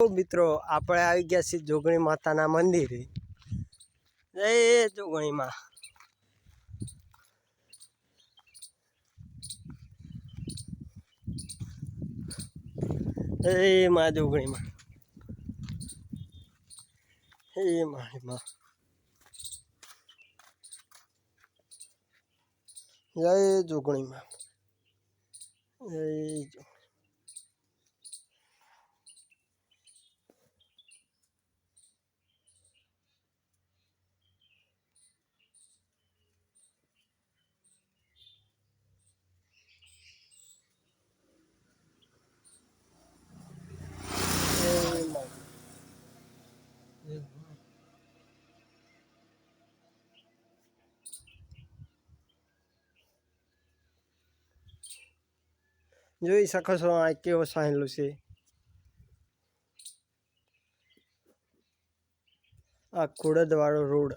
મિત્રો, આપણે આવી ગયા છીએ જોગણી માતાના મંદિરે. જય જોગણી માં માં જોગણી માં જય જોગણી માં જય જો જય માં જોઈ શકો છો આ કેવો સાહેલું છે આ ખોડદવાળો રોડ